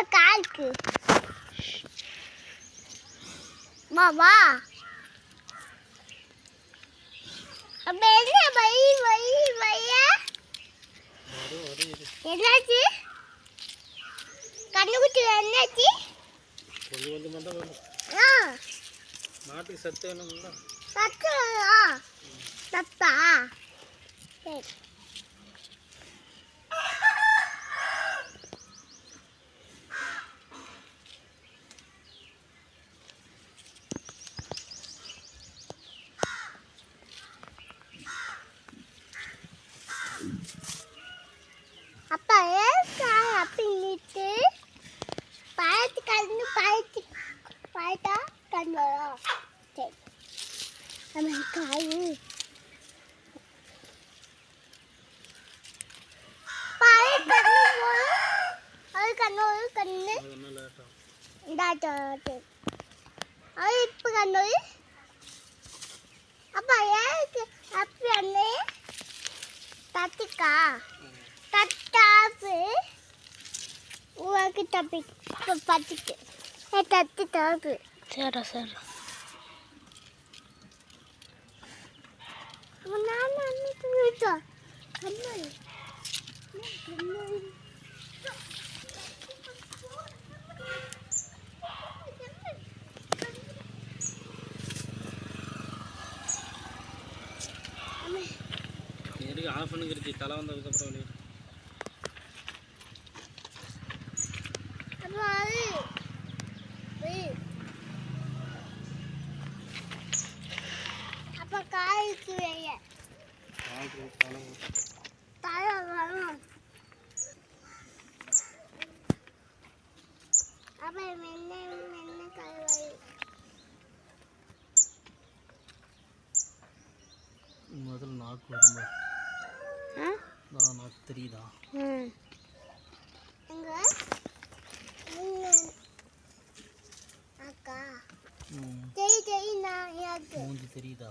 அப்பா காலுக்கு. வா வா. அப்ப என்ன வை வை வையா? என்னாச்சு? கண்ணுக்குட்டி என்னாச்சு? கொஞ்சம் கொஞ்சமாக தான் வரும் ஆ. மாட்டுக்கு சத்து வேணும்ல. சத்து சத்தா? சரி. நம்ம காய் பழைய கண்ணு போதும் அது கண்ணு ஒரு கண்ணு அது ஒன்றும் லேட்டாகும் இதாட்டு அது இப்போ கண்ணு எதுக்கு ஆஃப் பண்ணுங்கிறது தலை வந்ததுக்கப்புறம் வெளியே. அப்போ அது வெய். அப்போ காய்க்கு வெய்ய ஆஃப் தலை வரும். தலை வரும் அப்போ மென்ன மென்ன காய் வரும் முதல்ல நாக்கு வரும்போது. நாக்கு தெரியுதா. அக்கா. மூஞ்சி தெரியுதா?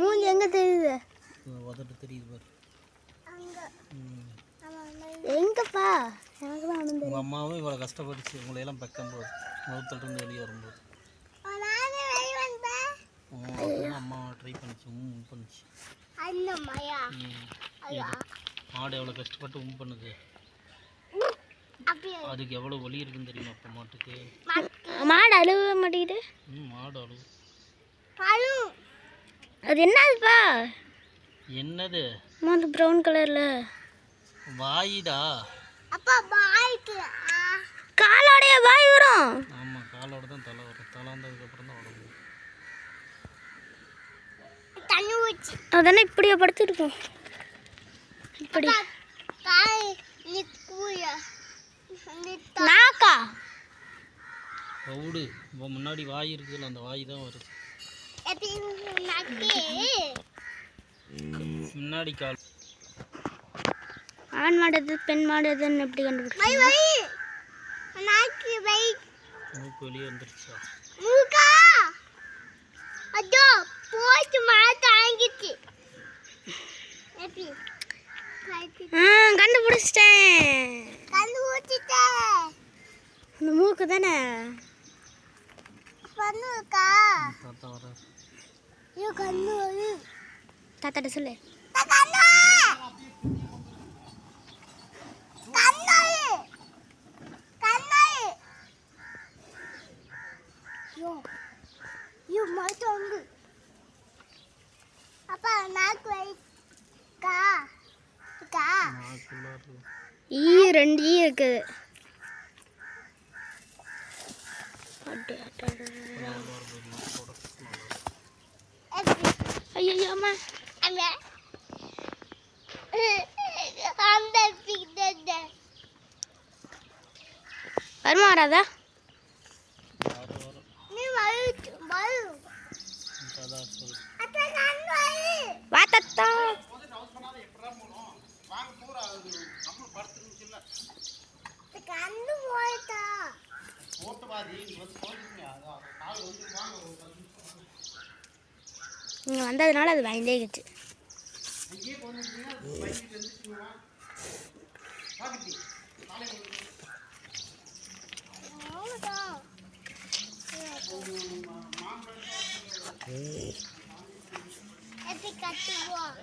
மூஞ்சி எங்கே தெரியுது? உதட்டு தெரியுது பாரு. எங்கப்பா? எனக்கு தான் ஒன்றும் உங்கள் அம்மாவும் இவ்வளோ கஷ்டப்பட்டுச்சு. உங்களையெல்லாம் பெக்கும்போது முகத்திலிருந்து வெளியே வரும்போது. நானே வெளிய அப்பதான் அம்மா ட்ரை பண்ணிச்சு. உம் பண்ணுச்சு. மாடு எவ்வளோ கஷ்டப்பட்டு உம் பண்ணுது? அதுக்கு எவ்வளோ வலி இருக்குன்னு தெரியுமா அப்போ மாட்டுக்கு. மாடு அழுவ மாட்டேங்குது. ம் மாடு அழுவு. அது என்னதுப்பா? என்னது? மாது ப்ரௌன் கலரில் வாயிடா. அப்பா பாய்க்கு காலோடைய வாய் வரும். ஆமாம் காலோட தான் தலை வரும். தலை வந்ததுக்கப்புறம் தான் உடம்பு தண்ணி ஊற்றி அதானே இப்படியா படுத்துருக்கோம். இப்படி. காய் நீ கூய நாக்கா? முன்னாடி வாய் இருக்குதுல்ல அந்த வாய் தான் வருது. முன்னாடி கால். ஆண் மாடு எது பெண் மாடு எதுன்னு எப்படி? ஆ கண்டுபிடிச்சிட்டேன். கண்டு ஊற்றிட்டேன் அந்த மூக்கு தானே? பண்ணுக்கா? தாத்தா வர ஐயோ கண்ணு தாத்தாட்ட சொல்லு. அப்பா நாக்கு வைக்கா ஈ ரெண்டு ஈ இருக்குது அட, அட, அட, அட. எப்படி ஐயோ அம்மா அந்த அந்த பிக்தந்த வருமா வராதா வரும் வரும் நீ வரு வரு அதான் சொல்லு அத்த கண்ணு வரு வா தத்தா. இங்கே வந்ததுனால அது பயந்தேகிட்டு எப்படி கட்டுவோம்